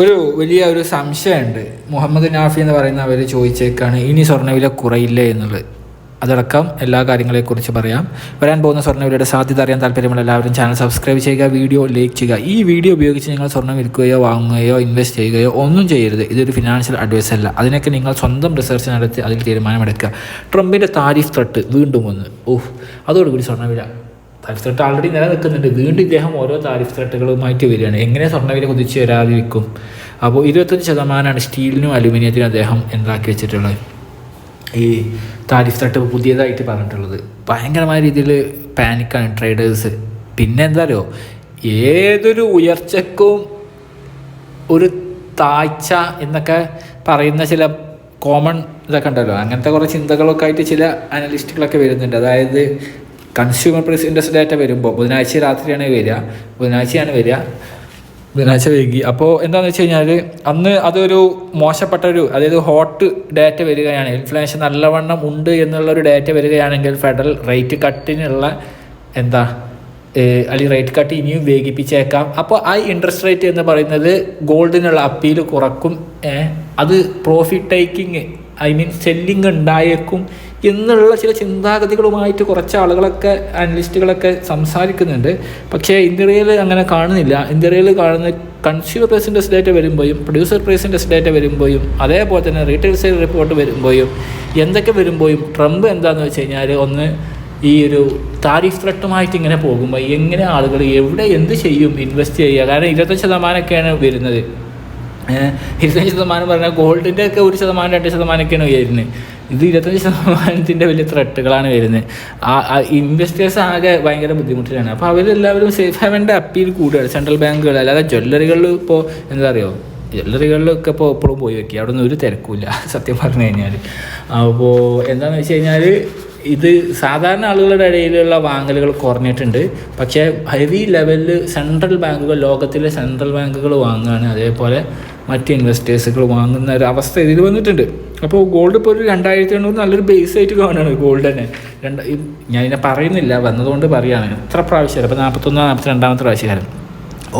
ഒരു വലിയ ഒരു സംശയമുണ്ട്. മുഹമ്മദ് നാഫി എന്ന് പറയുന്ന അവർ ചോദിച്ചേക്കാണ് ഇനി സ്വർണവില കുറയില്ലേ എന്നുള്ളത്. അതടക്കം എല്ലാ കാര്യങ്ങളെക്കുറിച്ച് പറയാം. വരാൻ പോകുന്ന സ്വർണവിലയുടെ സാധ്യത അറിയാൻ താല്പര്യമുള്ള എല്ലാവരും ചാനൽ സബ്സ്ക്രൈബ് ചെയ്യുക വീഡിയോ ലൈക്ക് ചെയ്യുക. ഈ വീഡിയോ ഉപയോഗിച്ച് നിങ്ങൾ സ്വർണം വിൽക്കുകയോ വാങ്ങുകയോ ഇൻവെസ്റ്റ് ചെയ്യുകയോ ഒന്നും ചെയ്യരുത്. ഇതൊരു ഫിനാൻഷ്യൽ അഡ്വൈസ് അല്ല. അതിനൊക്കെ നിങ്ങൾ സ്വന്തം റിസർച്ച് നടത്തി അതിൽ തീരുമാനമെടുക്കുക. ട്രംപിന്റെ താരിഫ് തട്ട് വീണ്ടും ഒന്ന് ഓഹ് അതോടുകൂടി സ്വർണവില താരിഫ് ത്രട്ട് ആൾറെഡി നിലനിൽക്കുന്നുണ്ട്. വീണ്ടും ഇദ്ദേഹം ഓരോ താരിഫ് ത്രട്ടുകളുമായിട്ട് വരികയാണ്. എങ്ങനെ സ്വർണവില കുതിച്ച് വരാതിരിക്കും അപ്പോൾ ഇരുപത്തഞ്ച് ശതമാനമാണ് സ്റ്റീലിനും അലുമിനിയത്തിനും അദ്ദേഹം എന്താക്കി വെച്ചിട്ടുള്ളത്? ഈ താരിഫ് ത്രട്ട് പുതിയതായിട്ട് പറഞ്ഞിട്ടുള്ളത്. ഭയങ്കരമായ രീതിയിൽ പാനിക്കാണ് ട്രേഡേഴ്സ് പിന്നെ എന്താ ഏതൊരു ഉയർച്ചക്കും ഒരു താഴ്ച എന്നൊക്കെ പറയുന്ന ചില കോമൺ ഇതൊക്കെ ഉണ്ടല്ലോ. അങ്ങനത്തെ കുറേ ചിന്തകളൊക്കെ ആയിട്ട് ചില അനലിസ്റ്റുകളൊക്കെ വരുന്നുണ്ട്. അതായത് കൺസ്യൂമർ പ്രൈസ് ഇൻഡെക്സ് ഡാറ്റ വരുമ്പോൾ ബുധനാഴ്ച രാത്രിയാണ് വരിക ബുധനാഴ്ചയാണ് വരിക ബുധനാഴ്ച വൈകി. അപ്പോൾ എന്താണെന്ന് വെച്ച് കഴിഞ്ഞാൽ അന്ന് അതൊരു മോശപ്പെട്ട ഒരു അതായത് ഹോട്ട് ഡാറ്റ വരികയാണ് ഇൻഫ്ലേഷൻ നല്ലവണ്ണം ഉണ്ട് എന്നുള്ളൊരു ഡാറ്റ വരികയാണെങ്കിൽ ഫെഡറൽ റേറ്റ് കട്ടിനുള്ള എന്താ അല്ലെങ്കിൽ റേറ്റ് കട്ട് ഇനിയും വേഗിപ്പിച്ചേക്കാം. അപ്പോൾ ആ ഇൻട്രസ്റ്റ് റേറ്റ് എന്ന് പറയുന്നത് ഗോൾഡിനുള്ള അപ്പീൽ കുറക്കും അത് profit taking I mean selling ഉണ്ടായേക്കും എന്നുള്ള ചില ചിന്താഗതികളുമായിട്ട് കുറച്ച് ആളുകളൊക്കെ അനലിസ്റ്റുകളൊക്കെ സംസാരിക്കുന്നുണ്ട്. പക്ഷേ ഇന്ത്യയിൽ അങ്ങനെ കാണുന്നില്ല. ഇന്ത്യയിൽ കാണുന്ന കൺസ്യൂമർ പ്രൈസിന്റെ ഡേറ്റ വരുമ്പോഴും പ്രൊഡ്യൂസർ പ്രൈസിന്റെ ഡേറ്റ വരുമ്പോഴും അതേപോലെ തന്നെ റീറ്റെയിൽ സെയിൽ റിപ്പോർട്ട് വരുമ്പോഴും എന്തൊക്കെ വരുമ്പോഴും ട്രംപ് എന്താണെന്ന് വെച്ച് കഴിഞ്ഞാൽ ഒന്ന് ഈ ഒരു താരിഫ് ത്രട്ടുമായിട്ട് ഇങ്ങനെ പോകുമ്പോൾ എങ്ങനെ ആളുകൾ എവിടെ എന്ത് ചെയ്യും ഇൻവെസ്റ്റ് ചെയ്യുക? കാരണം ഇരുപത്തഞ്ച് ശതമാനമൊക്കെയാണ് വരുന്നത്. ഇരുപത്തഞ്ച് ശതമാനം പറഞ്ഞാൽ ഗോൾഡിന്റെ ഒക്കെ ഒരു ശതമാനം രണ്ട് ശതമാനമൊക്കെയാണ് വരുന്നത് ഇത് ഇരുപത്തഞ്ച് ശതമാനത്തിന്റെ വലിയ ത്രെട്ടുകളാണ് വരുന്നത്. ആ ഇൻവെസ്റ്റേഴ്സ് ആകെ ഭയങ്കര ബുദ്ധിമുട്ടിലാണ്. അപ്പോൾ അവരെല്ലാവരും സേഫ് ഹാവന്റെ അപ്പീൽ കൂടുകയാണ് സെൻട്രൽ ബാങ്കുകൾ അല്ലാതെ ജ്വല്ലറികളിൽ ഇപ്പോൾ എന്താ പറയുക ജ്വല്ലറികളിലൊക്കെ ഇപ്പോൾ എപ്പോഴും പോയി വെക്കുക. അവിടെ ഒന്നും ഒരു തിരക്കില്ല സത്യം പറഞ്ഞു കഴിഞ്ഞാൽ അപ്പോൾ എന്താണെന്ന് വെച്ച് കഴിഞ്ഞാൽ ഇത് സാധാരണ ആളുകളുടെ ഇടയിലുള്ള വാങ്ങലുകൾ കുറഞ്ഞിട്ടുണ്ട്. പക്ഷേ ഹെവി ലെവലിൽ സെൻട്രൽ ബാങ്കുകൾ ലോകത്തിലെ സെൻട്രൽ ബാങ്കുകൾ വാങ്ങുകയാണ്. അതേപോലെ മറ്റ് ഇൻവെസ്റ്റേഴ്സുകൾ വാങ്ങുന്ന ഒരു അവസ്ഥ ഇതിൽ വന്നിട്ടുണ്ട്. അപ്പോൾ ഗോൾഡ് ഇപ്പോൾ ഒരു രണ്ടായിരത്തി എണ്ണൂറ് നല്ലൊരു ബേസ് ആയിട്ട് കാണുകയാണ് ഗോൾഡ് തന്നെ. രണ്ട് ഞാൻ ഞാനിതിനെ പറയുന്നില്ല. വന്നതുകൊണ്ട് പറയുകയാണ് എത്ര പ്രാവശ്യം ഇപ്പോൾ നാൽപ്പത്തൊന്ന് നാൽപ്പത്തി രണ്ടാമത്തെ പ്രാവശ്യമായിരുന്നു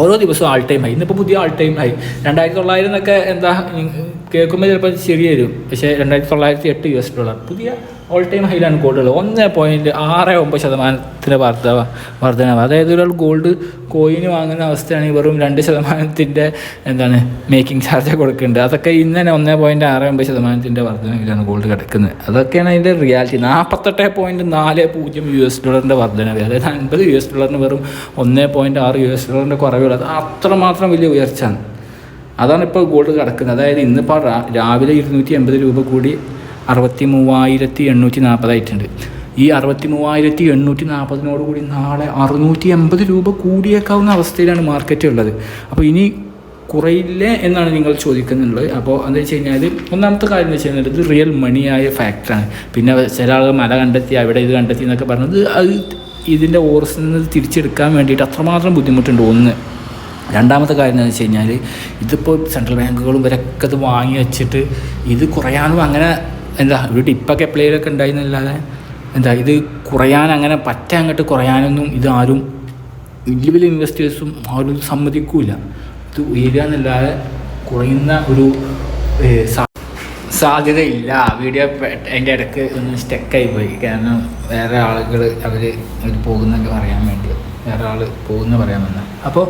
ഓരോ ദിവസവും ആൾ ടൈം ആയി ഇന്നിപ്പോൾ പുതിയ ആൾ ടൈം ആയി രണ്ടായിരത്തി തൊള്ളായിരം എന്നൊക്കെ എന്താ കേൾക്കുമ്പോൾ ചിലപ്പോൾ ശരി വരും. പക്ഷേ രണ്ടായിരത്തി തൊള്ളായിരത്തി എട്ട് യു എസ് ഡോളർ. പുതിയ ഓൾ ടൈം ഹൈലാണ് ഗോൾഡ് ഉള്ളത് ഒന്ന് പോയിന്റ് ആറ് ഒമ്പത് ശതമാനത്തിന്റെ വർദ്ധന വർധനവ്. അതായത് ഒരാൾ ഗോൾഡ് കോയിന് വാങ്ങുന്ന അവസ്ഥയാണ് വെറും രണ്ട് ശതമാനത്തിന്റെ എന്താണ് മേക്കിംഗ് ചാർജ് കൊടുക്കുന്നുണ്ട്. അതൊക്കെ ഇന്ന് തന്നെ ഒന്ന് പോയിന്റ് ആറ് ഒമ്പത് ശതമാനത്തിന്റെ വർധനവിലാണ് ഗോൾഡ് കിടക്കുന്നത്. അതൊക്കെയാണ് അതിന്റെ റിയാലിറ്റി നാൽപ്പത്തെട്ട് പോയിന്റ് നാല് പൂജ്യം യു എസ് ഡോളറിന്റെ വർധനവ്. അതായത് അൻപത് യു എസ് ഡോളറിന് വെറും ഒന്ന് പോയിന്റ് ആറ് യു എസ് ഡോളറിന്റെ കുറവുള്ളത്. അത്രമാത്രം വലിയ ഉയർച്ചയാണ്. അതാണ് ഇപ്പോൾ ഗോൾഡ് കിടക്കുന്നത്. അതായത് ഇന്നിപ്പോൾ രാവിലെ ഇരുന്നൂറ്റി എൺപത് രൂപ കൂടി അറുപത്തി മൂവായിരത്തി എണ്ണൂറ്റി നാൽപ്പതായിട്ടുണ്ട് ഈ അറുപത്തി മൂവായിരത്തി എണ്ണൂറ്റി നാൽപ്പതിനോട് കൂടി നാളെ അറുന്നൂറ്റി എൺപത് രൂപ കൂടിയേക്കാവുന്ന അവസ്ഥയിലാണ് മാർക്കറ്റ് ഉള്ളത്. അപ്പോൾ ഇനി കുറയില്ലേ എന്നാണ് നിങ്ങൾ ചോദിക്കുന്നുള്ളത്. അപ്പോൾ എന്താ വെച്ച് കഴിഞ്ഞാൽ ഒന്നാമത്തെ കാര്യം എന്ന് വെച്ച് കഴിഞ്ഞാൽ ഇത് റിയൽ മണിയായ ഫാക്ടറാണ് പിന്നെ ചില ആളുകൾ മല കണ്ടെത്തി അവിടെ ഇത് കണ്ടെത്തി എന്നൊക്കെ പറഞ്ഞത് അത് ഇതിന്റെ ഓർസിൽ തിരിച്ചെടുക്കാൻ വേണ്ടിയിട്ട് അത്രമാത്രം ബുദ്ധിമുട്ടുണ്ട്. ഒന്ന് രണ്ടാമത്തെ കാര്യം എന്താണെന്ന് വെച്ച് കഴിഞ്ഞാൽ ഇതിപ്പോൾ സെൻട്രൽ ബാങ്കുകളും ഇവരൊക്കെ ഇത് വാങ്ങി വെച്ചിട്ട് ഇത് കുറയാനും അങ്ങനെ എന്താ ഒരു ടിപ്പൊക്കെ എപ്പോഴേലൊക്കെ ഉണ്ടായിരുന്നല്ലാതെ എന്താ ഇത് കുറയാൻ അങ്ങനെ പറ്റ അങ്ങോട്ട് കുറയാനൊന്നും ഇത് ആരും വലിയ വലിയ ഇൻവെസ്റ്റേഴ്സും ആരും സമ്മതിക്കൂല. ഇത് ഉയരുക എന്നല്ലാതെ കുറയുന്ന ഒരു സാധ്യതയില്ല. വീഡിയോ അതിന്റെ ഇടയ്ക്ക് ഒന്ന് സ്റ്റക്കായി പോയി. കാരണം വേറെ ആളുകൾ അവർ അവർ പോകുന്നൊക്കെ പറയാൻ വേണ്ടി വേറെ ആൾ പോകുന്ന പറയാൻ വന്ന. അപ്പോൾ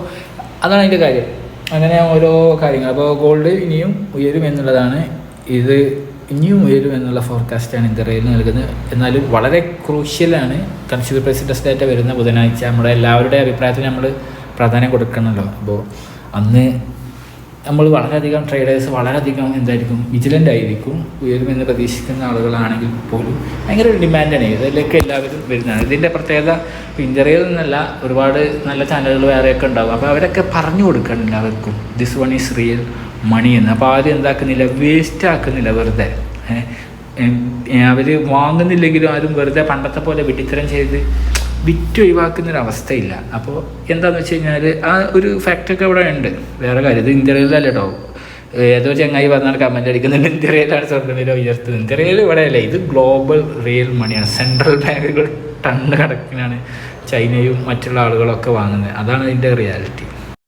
അതാണ് അതിന്റെ കാര്യം. അങ്ങനെ ഓരോ കാര്യങ്ങൾ. അപ്പോൾ ഗോൾഡ് ഇനിയും ഉയരും എന്നുള്ളതാണ്. ഇത് ഇനിയും ഉയരും എന്നുള്ള ഫോർകാസ്റ്റാണ് ഇന്ത്യയിൽ നൽകുന്നത്. എന്നാലും വളരെ ക്രൂഷ്യലാണ് കൺസ്യൂമർ പ്രൈസ് ഇൻഡസ് ഡാറ്റ വരുന്ന ബുധനാഴ്ച. നമ്മുടെ എല്ലാവരുടെയും അഭിപ്രായത്തിന് നമ്മൾ പ്രാധാന്യം കൊടുക്കണമല്ലോ അപ്പോൾ അന്ന് നമ്മൾ വളരെയധികം ട്രേഡേഴ്സ് വളരെയധികം എന്തായിരിക്കും വിജിലന്റ് ആയിരിക്കും ഉയരുമെന്ന് പ്രതീക്ഷിക്കുന്ന ആളുകളാണെങ്കിൽ പോലും ഭയങ്കര ഒരു ഡിമാൻഡാണ് ഇതിലേക്ക് എല്ലാവരും വരുന്നതാണ്. ഇതിന്റെ പ്രത്യേകത പിഞ്ചറിയിൽ നിന്നല്ല ഒരുപാട് നല്ല ചാനലുകൾ വേറെയൊക്കെ ഉണ്ടാകും അപ്പോൾ അവരൊക്കെ പറഞ്ഞു കൊടുക്കണം എല്ലാവർക്കും this one is real money എന്ന്. അപ്പോൾ ആരും എന്താക്കുന്നില്ല വേസ്റ്റ് ആക്കുന്നില്ല വെറുതെ. അവർ വാങ്ങുന്നില്ലെങ്കിലും ആരും വെറുതെ പണ്ടത്തെ പോലെ വിട്ടിത്തരം ചെയ്ത് വിറ്റ് ഒഴിവാക്കുന്ന ഒരു അവസ്ഥയില്ല അപ്പോൾ എന്താണെന്ന് വെച്ച് കഴിഞ്ഞാൽ ആ ഒരു ഫാക്ടറൊക്കെ അവിടെ ഉണ്ട്. വേറെ കാര്യം ഇത് ഇന്ത്യയിലല്ല കേട്ടോ ഏതോ ചങ്ങായി പറഞ്ഞാൽ കമന്റ് അടിക്കുന്നുണ്ട് ഇന്ത്യയിലാണ് സ്വർണവില ഉയർത്തുന്നത്. ഇന്ത്യയിൽ ഇവിടെ അല്ല ഇത് ഗ്ലോബൽ റിയൽ മണിയാണ് സെൻട്രൽ ബാങ്കുകൾ ടണ്ണ് കണക്കിനാണ് ചൈനയും മറ്റുള്ള ആളുകളൊക്കെ വാങ്ങുന്നത്. അതാണ് ഇതിന്റെ റിയാലിറ്റി